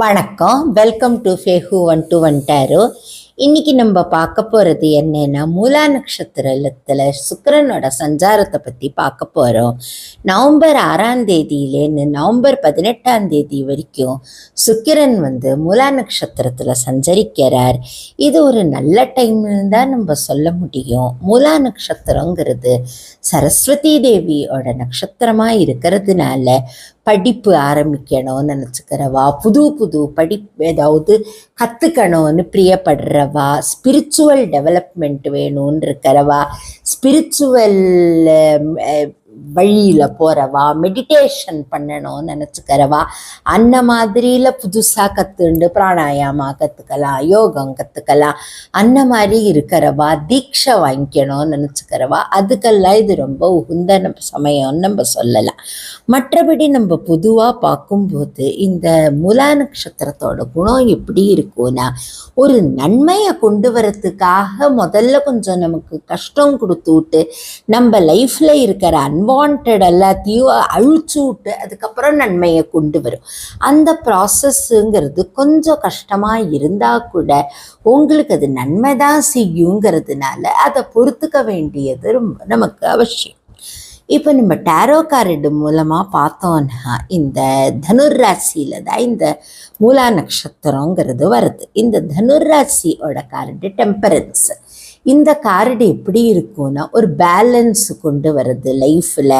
வணக்கம். Welcome to ஃபேஹு one two one டேரோ இன்னைக்கு நம்ம பார்க்க போகிறது என்னென்னா மூலா நட்சத்திரத்தில் சுக்கிரனோட சஞ்சாரத்தை பற்றி பார்க்க போகிறோம் நவம்பர் ஆறாம் தேதியிலேருந்து நவம்பர் பதினெட்டாம் தேதி வரைக்கும் சுக்கிரன் வந்து மூலா நட்சத்திரத்தில் சஞ்சரிக்கிறார். இது ஒரு நல்ல டைம்னு தான் நம்ம சொல்ல முடியும். மூலா நட்சத்திரங்கிறது சரஸ்வதி தேவியோட நட்சத்திரமாக இருக்கிறதுனால படிப்பு ஆரம்பிக்கணும்னு நினச்சிக்கிறவா? புது புது படிப்பு ஏதாவது கற்றுக்கணும்னு பிரியப்படுறவா? ஸ்பிரிச்சுவல் டெவலப்மெண்ட் வேணும்னு இருக்கிறவா? ஸ்பிரிச்சுவல் வழியில் போகிறவா மெடிடேஷன் பண்ணணும்னு நினச்சிக்கிறவா அந்த மாதிரியில் புதுசாக கற்றுண்டு பிராணாயாமா கற்றுக்கலாம் யோகம் கற்றுக்கலாம் அந்த மாதிரி இருக்கிறவா தீட்சை வாங்கிக்கணும்னு நினச்சிக்கிறவா அதுக்கெல்லாம் இது ரொம்ப உகுந்த நம்ம சமயம்னு நம்ம சொல்லலாம். மற்றபடி நம்ம பொதுவாக பார்க்கும்போது இந்த முலா நட்சத்திரத்தோட குணம் எப்படி இருக்கும்னா ஒரு நன்மையை கொண்டு வரத்துக்காக முதல்ல கொஞ்சம் நமக்கு கஷ்டம் கொடுத்து விட்டு நம்ம லைஃப்பில் இருக்கிற அன்வான்ட் எல்லாத்தையும் அழிச்சு விட்டு அதுக்கப்புறம் நன்மையை கொண்டு வரும். அந்த ப்ராசஸ்ஸுங்கிறது கொஞ்சம் கஷ்டமாக இருந்தால் கூட உங்களுக்கு அது நன்மை தான் செய்யுங்கிறதுனால அதை பொறுத்துக்க வேண்டியது ரொம்ப நமக்கு அவசியம். இப்போ நம்ம டேரோ கார்டு மூலமாக பார்த்தோன்னா இந்த தனுராசியில் தான் இந்த மூலா நட்சத்திரங்கிறது வருது. இந்த தனுராசியோட கார்டு டெம்பரன்ஸ் இந்த கார்டு எப்படி இருக்கும்னா ஒரு பேலன்ஸ் கொண்டு வருது லைஃப்பில்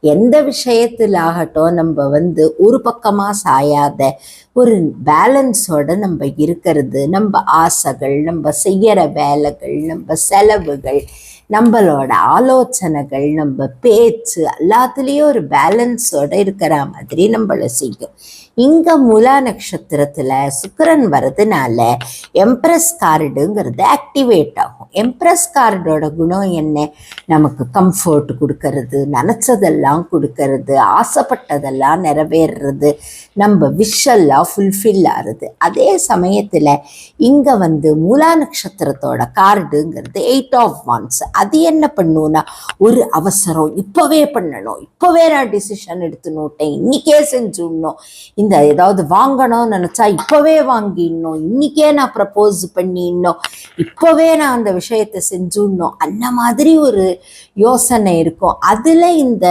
எந்த விஷயத்தில் ஆகட்டும் நம்ம வந்து ஒரு பக்கமாக சாயாத ஒரு பேலன்ஸோட நம்ம இருக்கிறது. நம்ம ஆசைகள் நம்ம செய்கிற வேலைகள் நம்ம செலவுகள் நம்மளோட ஆலோசனைகள் நம்ம பேச்சு எல்லாத்துலேயும் ஒரு பேலன்ஸோட இருக்கிற மாதிரி நம்மளை செய்யும். இங்கே முலா நட்சத்திரத்தில் சுக்கரன் வர்றதுனால எம்ப்ரஸ் கார்டுங்கிறது ஆக்டிவேட் ஆகும். எம்ப்ரஸ் கார்டோட குணம் என்ன? நமக்கு கம்ஃபர்ட் கொடுக்கறது நினச்சதெல்லாம் கொடுக்கறது ஆசைப்பட்டதெல்லாம் நிறைவேறுறது நம்ம விஷெல்லாம் ஃபுல்ஃபில் ஆகுது அதே சமயத்தில் இங்கே வந்து மூலா நட்சத்திரத்தோட கார்டுங்கிறது எயிட் ஆஃப் ஒன்ஸ் அது என்ன பண்ணுன்னா ஒரு அவசரம். இப்போவே பண்ணணும். இப்போவே நான் டிசிஷன் எடுத்துனுட்டேன் இன்றைக்கே செஞ்சுடணும். இந்த ஏதாவது வாங்கணும்னு நினச்சா இப்போவே வாங்கிடணும். இன்றைக்கே நான் ப்ரப்போஸ் பண்ணிடணும். இப்போவே நான் அந்த விஷயத்தை செஞ்சுடணும். அந்த மாதிரி ஒரு யோசனை இருக்கும். அதில் இந்த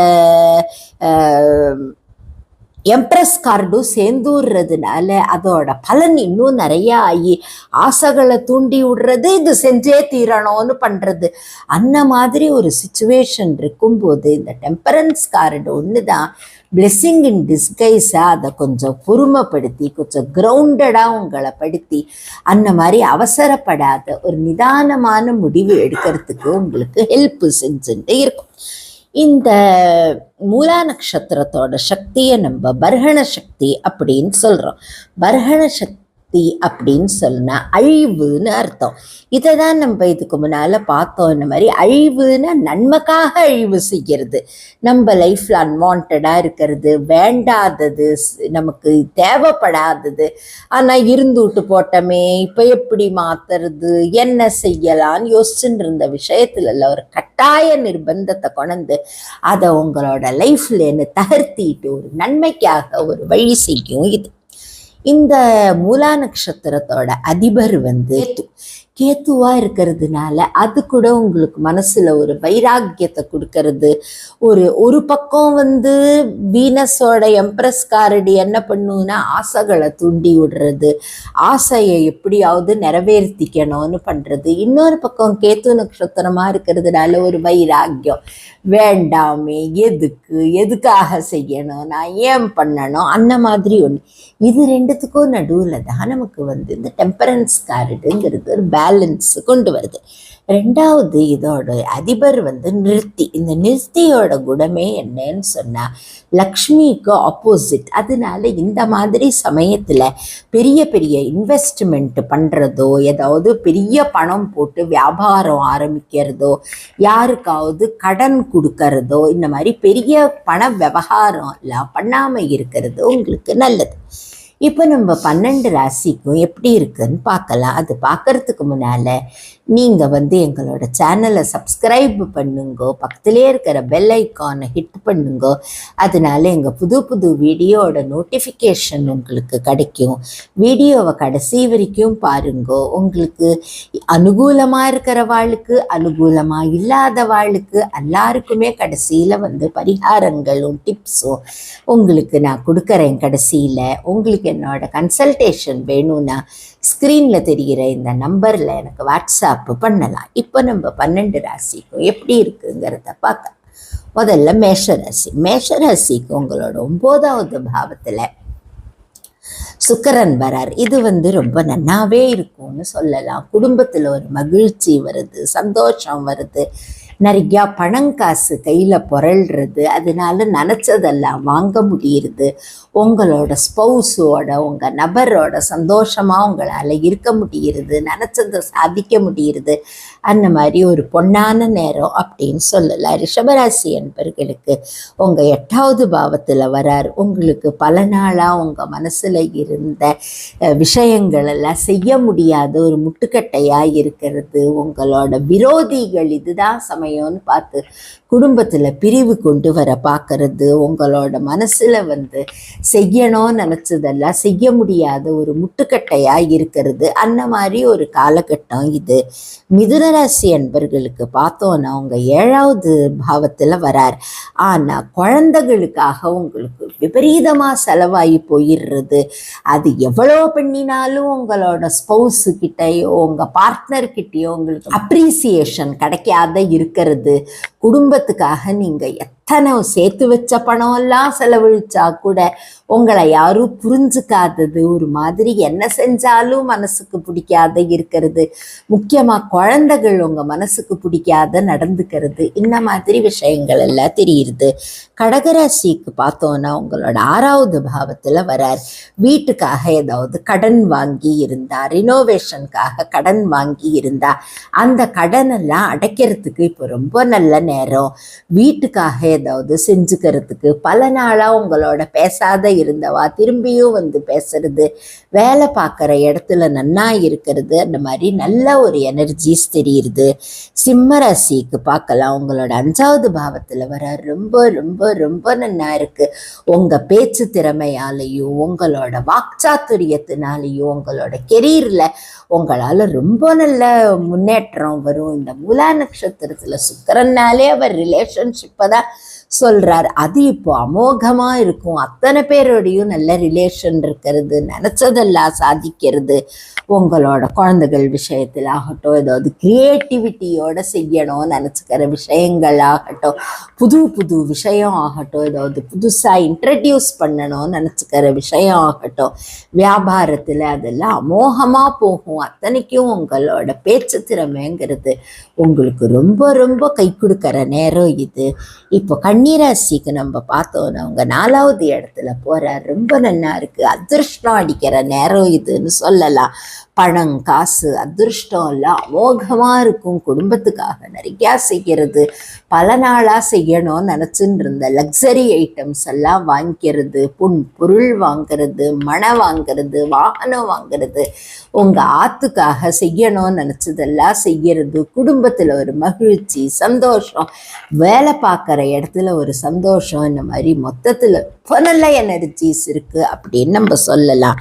எம்ப்ரஸ் கார்டும் சேர்ந்துடுறதுனால அதோட பலன் இன்னும் நிறையா ஆகி ஆசைகளை தூண்டி விடுறது இது செஞ்சே தீரணும்னு பண்ணுறது அந்த மாதிரி ஒரு சுச்சுவேஷன் இருக்கும்போது இந்த டெம்பரன்ஸ் கார்டு ஒன்று தான் பிளெஸ்ஸிங் இன் டிஸ்கைஸாக அதை கொஞ்சம் பொறுமைப்படுத்தி கொஞ்சம் கிரவுண்டடாக உங்களை படுத்தி அந்த மாதிரி அவசரப்படாத ஒரு நிதானமான முடிவு எடுக்கிறதுக்கு உங்களுக்கு ஹெல்ப் செஞ்சுட்டு இருக்கும். இந்த மூலா நட்சத்திரத்தோட சக்தியை நம்ம பர்ஹண சக்தி அப்படின்னு சொல்கிறோம் பர்ஹண சக்தி அப்படின்னு சொன்னா அழிவுன்னு அர்த்தம். இதை தான் நம்ம இதுக்கு முன்னால் பார்த்தோம். இந்த மாதிரி அழிவுன்னா நன்மைக்காக அழிவு செய்கிறது நம்ம லைஃப்பில் அன்வான்டாக இருக்கிறது வேண்டாதது நமக்கு தேவைப்படாதது. ஆனால் இருந்து விட்டு போட்டோமே இப்போ எப்படி மாற்றுறது என்ன செய்யலாம்னு யோசிச்சுட்டு இருந்த விஷயத்துல ஒரு கட்டாய நிர்பந்தத்தை கொண்டு அதை உங்களோட லைஃப்லேருந்து தகர்த்திட்டு ஒரு நன்மைக்காக ஒரு வழி செய்யும் இது. இந்த மூலா நட்சத்திரத்தோட அதிபர் வந்து கேத்துவாக கேத்துவா இருக்கிறதுனால அது கூட உங்களுக்கு மனசுல ஒரு வைராக்கியத்தை கொடுக்கறது. ஒரு ஒரு பக்கம் வந்து வீனஸோட எம்ப்ரஸ் காரடி என்ன பண்ணுன்னா ஆசைகளை தூண்டி விடுறது. ஆசையை எப்படியாவது நிறைவேற்றிக்கணும்னு பண்றது. இன்னொரு பக்கம் கேத்து நட்சத்திரமா இருக்கிறதுனால ஒரு வைராக்கியம். வேண்டாமே எதுக்கு எதுக்காக செய்யணும் நான் ஏன் பண்ணணும் அந்த மாதிரி ஒன்று இது ரெண்டுத்துக்கும் நடுவில் தான் நமக்கு வந்து இந்த டெம்பரன்ஸ் கார்டுங்கிறது ஒரு பேலன்ஸ் கொண்டு வருது. ரெண்டாவது இதோட அதிபர் வந்து நிறுத்தி. இந்த நிறுத்தியோட குணமே என்னன்னு சொன்னால் லக்ஷ்மிக்கு ஆப்போசிட் அதனால இந்த மாதிரி சமயத்தில் பெரிய பெரிய இன்வெஸ்ட்மெண்ட் பண்ணுறதோ ஏதாவது பெரிய பணம் போட்டு வியாபாரம் ஆரம்பிக்கிறதோ யாருக்காவது கடன் கொடுக்கறதோ இந்த மாதிரி பெரிய பண விவகாரம் எல்லாம் பண்ணாமல் இருக்கிறது உங்களுக்கு நல்லது. இப்போ நம்ம பன்னெண்டு ராசிக்கும் எப்படி இருக்குன்னு பார்க்கலாம். அது பார்க்கறதுக்கு முன்னால் நீங்கள் வந்து எங்களோட சேனலை சப்ஸ்கிரைப் பண்ணுங்க பக்கத்துலேயே இருக்கிற பெல் ஐக்கானை ஹிட் பண்ணுங்க அதனால எங்கள் புது புது வீடியோட நோட்டிஃபிகேஷன் உங்களுக்கு கிடைக்கும். வீடியோவை கடைசி வரைக்கும் பாருங்க உங்களுக்கு அனுகூலமாக இருக்கிற வாழ்க்கு அனுகூலமாக இல்லாத வாழ்க்கு எல்லாருக்குமே கடைசியில் வந்து பரிகாரங்களும் டிப்ஸும் உங்களுக்கு நான் கொடுக்குறேன் கடைசியில். உங்களுக்கு என்னோட கன்சல்டேஷன் வேணும்னா ஸ்க்ரீனில் தெரிகிற இந்த நம்பரில் எனக்கு வாட்ஸ்அப் பண்ணலாம். இப்போ நம்ம பன்னெண்டு ராசிக்கும் எப்படி இருக்குங்கிறத பார்க்க முதல்ல மேஷராசி. மேஷராசிக்கு உங்களோட ஒம்போதாவது பாவத்தில் சுக்கரன் வரார். இது வந்து ரொம்ப நன்னாவே இருக்கும்னு சொல்லலாம். குடும்பத்தில் ஒரு மகிழ்ச்சி வருது சந்தோஷம் வருது. நிறையா பணங்காசு கையில் புரள்றது அதனால நினச்சதெல்லாம் வாங்க முடியுது உங்களோட ஸ்பௌஸோட உங்கள் நபரோட சந்தோஷமாக உங்களால் இருக்க முடியுது நினச்சதை சாதிக்க முடியுது அந்த மாதிரி ஒரு பொன்னான நேரம் அப்படின்னு சொல்லலாம் ரிஷபராசி என்பர்களுக்கு உங்கள் எட்டாவது பாவத்தில் வரார். உங்களுக்கு பல நாளாக உங்கள் மனசில் இருந்த விஷயங்கள் எல்லாம் செய்ய முடியாத ஒரு முட்டுக்கட்டையாக இருக்கிறது. உங்களோட விரோதிகள் இதுதான் சமயம்னு பார்த்து குடும்பத்தில் பிரிவு கொண்டு வர பார்க்கறது உங்களோட மனசில் வந்து செய்யணும்னு நினச்சதெல்லாம் செய்ய முடியாத ஒரு முட்டுக்கட்டையாக இருக்கிறது. அந்த மாதிரி ஒரு காலகட்டம் இது. மிதுனராசி அன்பர்களுக்கு பார்த்தோன்னா அவங்க ஏழாவது பாவத்தில் வரார். ஆனால் குழந்தைகளுக்காக உங்களுக்கு விபரீதமாக செலவாகி போயிடுறது. அது எவ்வளோ பண்ணினாலும் உங்களோட ஸ்பௌஸு கிட்டேயோ உங்கள் பார்ட்னர்கிட்டயோ உங்களுக்கு அப்ரிசியேஷன் கிடைக்காத இருக்கிறது. குடும்பத்துக்காக நீங்கள் எத்தனை சேர்த்து வச்ச பணம் எல்லாம் செலவழிச்சா கூட உங்களை யாரும் புரிஞ்சுக்காதது. ஒரு மாதிரி என்ன செஞ்சாலும் மனசுக்கு பிடிக்காத இருக்கிறது. முக்கியமாக குழந்தைகள் உங்கள் மனசுக்கு பிடிக்காத நடந்துக்கிறது. இந்த மாதிரி விஷயங்கள் எல்லாம் தெரியுது. கடகராசிக்கு பார்த்தோன்னா உங்களோட ஆறாவது பாவத்தில் வரார். வீட்டுக்காக ஏதாவது கடன் வாங்கி இருந்தா ரினோவேஷனுக்காக கடன் வாங்கி இருந்தா அந்த கடனெல்லாம் அடைக்கிறதுக்கு இப்போ ரொம்ப நல்ல நேரம். வீட்டுக்காக ஏதாவது செஞ்சுக்கிறதுக்கு பல நாளாக உங்களோட பேசாத இருந்தவா திரும்பியும் வந்து பேசுறது வேலை பார்க்குற இடத்துல நன்னா இருக்கிறது அந்த மாதிரி நல்ல ஒரு எனர்ஜிஸ் தெரியுது. சிம்ம ராசிக்கு பார்க்கலாம். உங்களோட அஞ்சாவது பாவத்தில் வர ரொம்ப ரொம்ப ரொம்ப நன்னா இருக்குது உங்கள் பேச்சு திறமையாலையும் உங்களோட வாக்சாத்துரியத்தினாலையும் உங்களோட கெரியரில் உங்களால் ரொம்ப நல்ல முன்னேற்றம் வரும். இந்த மூலா நட்சத்திரத்தில் சுக்கரன்னாலே அவர் ரிலேஷன்ஷிப்பை தான் சொல்றார். அது இப்போ அமோகமா இருக்கும். அத்தனை பேரோடையும் நல்ல ரிலேஷன் இருக்கிறது. நினச்சதெல்லாம் சாதிக்கிறது. உங்களோட குழந்தைகள் விஷயத்தில் ஆகட்டும் ஏதாவது கிரியேட்டிவிட்டியோட செய்யணும் நினச்சிக்கிற விஷயங்கள் ஆகட்டும் புது புது விஷயம் ஆகட்டும் ஏதாவது புதுசாக இன்ட்ரடியூஸ் பண்ணணும் நினச்சிக்கிற விஷயம் ஆகட்டும் வியாபாரத்தில் அதெல்லாம் அமோகமாக போகும். அத்தனைக்கும் உங்களோட பேச்சு திறமைங்கிறது உங்களுக்கு ரொம்ப ரொம்ப கை கொடுக்குற நேரம் இது. இப்போ கன்னிராசிக்கு நம்ம பார்த்தோன்னா அவங்க நாலாவது இடத்துல போகிறார் ரொம்ப நல்லா இருக்குது அதிர்ஷ்டம் அடிக்கிற நேரம் இதுன்னு சொல்லலாம். பணம் காசு அதிர்ஷ்டம் எல்லாம் அமோகமாக இருக்கும் குடும்பத்துக்காக. நிறையா செய்கிறது பல நாளாக செய்யணும்னு நினச்சின்னு இருந்த. லக்ஸரி ஐட்டம்ஸ் எல்லாம் வாங்கிக்கிறது. புன் பொருள் வாங்குறது மனை வாங்குறது வாகனம் வாங்குறது. உங்கள் ஆத்துக்காக செய்யணும்னு நினச்சதெல்லாம் செய்கிறது குடும்பத்தில் ஒரு மகிழ்ச்சி சந்தோஷம். வேலை பார்க்குற இடத்துல ஒரு சந்தோஷம். இந்த மாதிரி மொத்தத்தில் இப்போ நல்ல எனர்ஜிஸ் இருக்குது அப்படின்னு நம்ம சொல்லலாம்.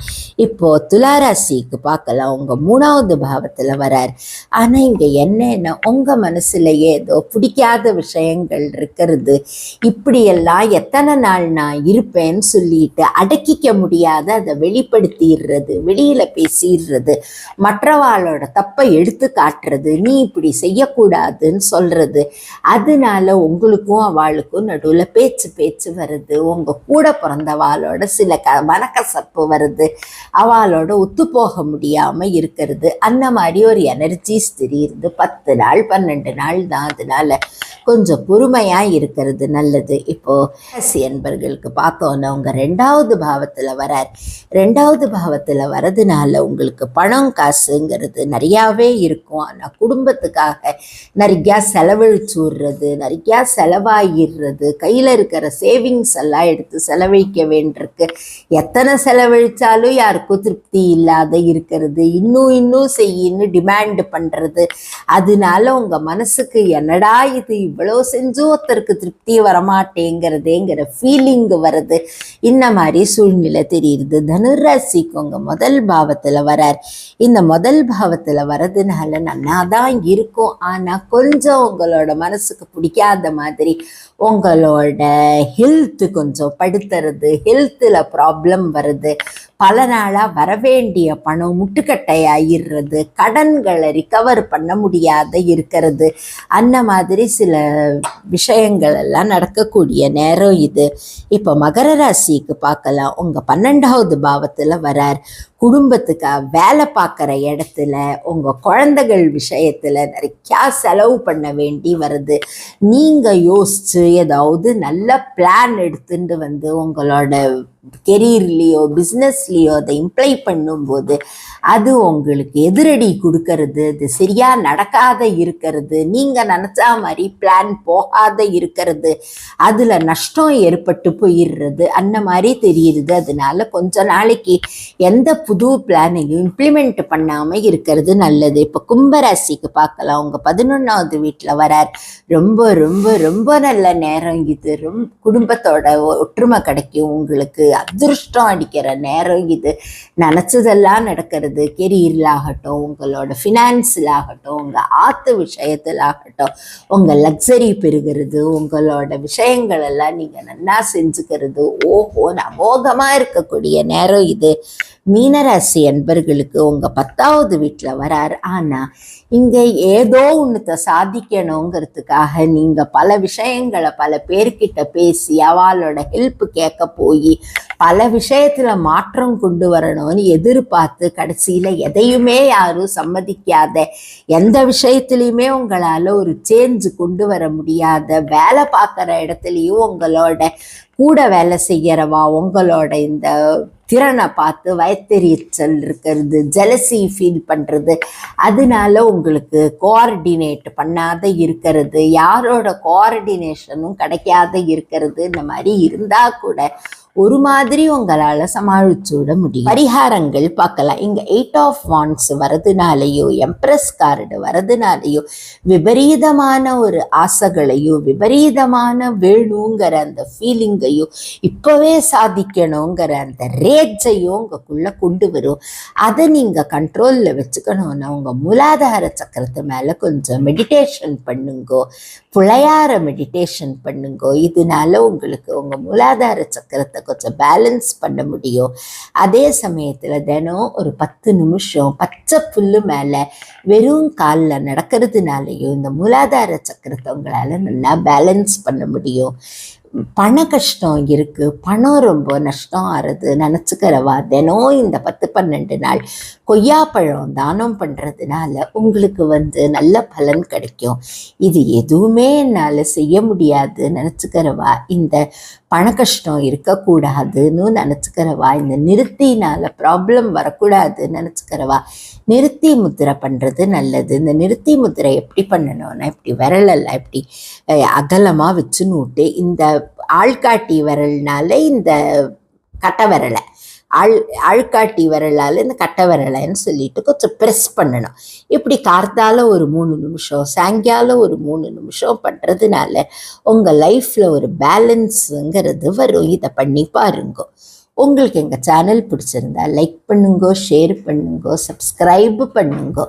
இப்போ துளாராசிக்கு பார்க்கலாம். உங்க மூணாவது பாவத்தில் வரார். ஆனால் இங்கே என்னன்னா உங்கள் மனசுலயே ஏதோ பிடிக்காத விஷயங்கள் இருக்கிறது. இப்படியெல்லாம் எத்தனை நாள் நான் இருப்பேன்னு சொல்லிட்டு அடக்கிக்க முடியாத அதை வெளிப்படுத்திடுறது வெளியில் பேசிடுறது மற்றவாளோட தப்பை எடுத்து காட்டுறது நீ இப்படி செய்யக்கூடாதுன்னு சொல்றது. அதனால உங்களுக்கும் அவளுக்கும் நடுவில் பேச்சு பேச்சு வருது. உங்கள் கூட பிறந்தவாளோட சில க மனக்கசப்பு வருது. அவளோட ஒத்து போக முடியாமல் இருக்கிறது. அந்த மாதிரி ஒரு எனர்ஜிஸ் தெரியுது பத்து நாள் பன்னெண்டு நாள் தான் அதனால கொஞ்சம் பொறுமையாக இருக்கிறது நல்லது. இப்போ என்பர்களுக்கு பார்த்தோன்னா உங்கள் ரெண்டாவது பாவத்தில் வரார். ரெண்டாவது பாவத்தில் வரதுனால உங்களுக்கு பணம் காசுங்கிறது நிறையாவே இருக்கும். ஆனால் குடும்பத்துக்காக நிறையா செலவழிச்சு விடுறது நிறையா செலவாகிடுறது கையில் இருக்கிற சேவிங்ஸ் எல்லாம் எடுத்து செலவழிக்க வேண்டியிருக்கு. எத்தனை செலவழிச்சாலும் யாருக்கும் திருப்தி இல்லாத இருக்கிறது. இன்னும் இன்னும் செய்யின்னு டிமாண்ட் பண்ணுறது அதனால உங்கள் மனசுக்கு என்னடா இது இவ்வளோ செஞ்சும் ஒருத்தருக்கு திருப்தி வரமாட்டேங்கிறதேங்கிற ஃபீலிங் வருது. இந்த மாதிரி சூழ்நிலை தெரியுது. தனுராசிக்கு உங்கள் முதல் பாவத்தில் வரார். இந்த முதல் பாவத்தில் வர்றதுனால நல்லா தான் இருக்கும். ஆனால் கொஞ்சம் உங்களோட மனசுக்கு பிடிக்காத மாதிரி உங்களோட ஹெல்த்து கொஞ்சம் படுத்துறது ஹெல்த்தில் ப்ராப்ளம் வருது. பல நாளாக வரவேண்டிய பணம் முட்டுக்கட்டையாயிடுறது. கடன்களை ரிகவர் பண்ண முடியாத இருக்கிறது. அந்த மாதிரி சில விஷயங்கள் எல்லாம் நடக்கக்கூடிய நேரம் இது. இப்போ மகர ராசிக்கு பார்க்கலாம். உங்கள் பன்னெண்டாவது பாவத்தில் வரார். குடும்பத்துக்கு வேலை பார்க்குற இடத்துல உங்கள் குழந்தைகள் விஷயத்தில் நிறையா செலவு பண்ண வேண்டி வருது. நீங்கள் யோசித்து ஏதாவது நல்ல பிளான் எடுத்துட்டு வந்து உங்களோட கெரியர்லேயோ பிஸ்னஸ்லேயோ அதை இம்ப்ளை பண்ணும்போது அது உங்களுக்கு எதிரடி கொடுக்கறது அது சரியாக நடக்காத இருக்கிறது நீங்கள் நினச்சா மாதிரி பிளான் போகாத இருக்கிறது அதில் நஷ்டம் ஏற்பட்டு போயிடுறது அந்த மாதிரி தெரியுது அதனால கொஞ்ச நாளைக்கு எந்த புது பிளானையும் இம்ப்ளிமெண்ட் பண்ணாமல் இருக்கிறது நல்லது. இப்போ கும்பராசிக்கு பார்க்கலாம். உங்கள் பதினொன்றாவது வீட்டில் வரார். ரொம்ப ரொம்ப ரொம்ப நல்ல நேரம் இது. ரொம்ப குடும்பத்தோட ஒற்றுமை கிடைக்கும் உங்களுக்கு. அதிர்ஷ்டம் அடிக்கிற நேரம் இது. நினச்சதெல்லாம் நடக்கிறது. கெரியரில் ஆகட்டும் உங்களோட ஃபினான்ஸில் ஆகட்டும் உங்கள் ஆற்று விஷயத்தில் ஆகட்டும் உங்கள் லக்ஸரி பெறுகிறது உங்களோட விஷயங்கள் எல்லாம் நீங்கள் நல்லா செஞ்சுக்கிறது. ஓஹோ அமோகமாக இருக்கக்கூடிய நேரம் இது. மீனராசி அன்பர்களுக்கு உங்கள் பத்தாவது வீட்டில் வரார். ஆனால் இங்கே ஏதோ ஒன்றுத்தை சாதிக்கணுங்கிறதுக்காக நீங்கள் பல விஷயங்களை பல பேர்கிட்ட பேசி அவளோட ஹெல்ப் கேட்க போய் பல விஷயத்தில் மாற்றம் கொண்டு வரணும்னு எதிர்பார்த்து கடைசியில் எதையுமே யாரும் சம்மதிக்காத எந்த விஷயத்துலையுமே உங்களால் ஒரு சேஞ்சு கொண்டு வர முடியாத வேலை பார்க்குற இடத்துலையும் உங்களோட கூட வேலை செய்கிறவா உங்களோட இந்த திறனை பார்த்து வயத்தெரிச்சல் இருக்கிறது ஜெலசி ஃபீல் பண்ணுறது அதனால உங்களுக்கு கோஆர்டினேட் பண்ணாத இருக்கிறது. யாரோட கோஆர்டினேஷனும் கிடைக்காத இருக்கிறது. இந்த மாதிரி இருந்தால் கூட ஒரு மாதிரி உங்களால் சமாளிச்சு விட முடியும். பரிகாரங்கள் பார்க்கலாம். இங்கே எயிட் ஆஃப் வான்ஸ் வரதுனாலையோ எம்ப்ரஸ் கார்டு வரதுனாலையோ விபரீதமான ஒரு ஆசைகளையும் விபரீதமான வேணுங்கிற அந்த ஃபீலிங்கையும் இப்போவே சாதிக்கணுங்கிற அந்த ரேஜையும் உங்களுக்குள்ளே கொண்டு வரும். அதை நீங்கள் கண்ட்ரோலில் வச்சுக்கணும்னா உங்கள் மூலாதார சக்கரத்து மேலே கொஞ்சம் மெடிடேஷன் பண்ணுங்கோ புழையார மெடிடேஷன் பண்ணுங்கோ இதனால உங்களுக்கு உங்கள் மூலாதார சக்கரத்தை கொஞ்சம் பேலன்ஸ் பண்ண முடியும். அதே சமயத்தில் தினம் ஒரு பத்து நிமிஷம் பச்சை புல்லு மேலே வெறும் காலில் நடக்கிறதுனாலையும் இந்த மூலாதார சக்கரத்தை உங்களால் நல்லா பேலன்ஸ் பண்ண முடியும். பண கஷ்டம் இருக்குது பணம் ரொம்ப நஷ்டம் ஆறுது. நினச்சிக்கிறவா தினம் இந்த பத்து பன்னெண்டு நாள் கொய்யாப்பழம் தானம் பண்ணுறதுனால உங்களுக்கு வந்து நல்ல பலன் கிடைக்கும். இது எதுவுமே என்னால் செய்ய முடியாது. நினச்சிக்கிறவா இந்த பண கஷ்டம் இருக்கக்கூடாதுன்னு நினச்சிக்கிறவா இந்த நிறுத்தினால் ப்ராப்ளம் வரக்கூடாதுன்னு நினச்சிக்கிறவா நிறுத்தி முத்திரை பண்ணுறது நல்லது. இந்த நிறுத்தி முத்திரை எப்படி பண்ணணும்னா இப்படி விரலெல்லாம் இப்படி அகலமாக வச்சு நூட்டு. இந்த ஆள்காட்டி விரல்னால இந்த கட்டை விரலை. ஆள் ஆள்காட்டி விரலால் இந்த கட்டை விரலைன்னு சொல்லிட்டு கொஞ்சம் ப்ரெஸ் பண்ணணும். இப்படி கார்த்தால ஒரு மூணு நிமிஷம் சாயங்காலம் ஒரு மூணு நிமிஷம் பண்ணுறதுனால உங்கள் லைஃப்பில் ஒரு பேலன்ஸுங்கிறது வரும். இதை பண்ணி பாருங்க. உங்களுக்கு எங்கள் சேனல் பிடிச்சிருந்தா லைக் பண்ணுங்கோ ஷேர் பண்ணுங்கோ சப்ஸ்கிரைப் பண்ணுங்கோ.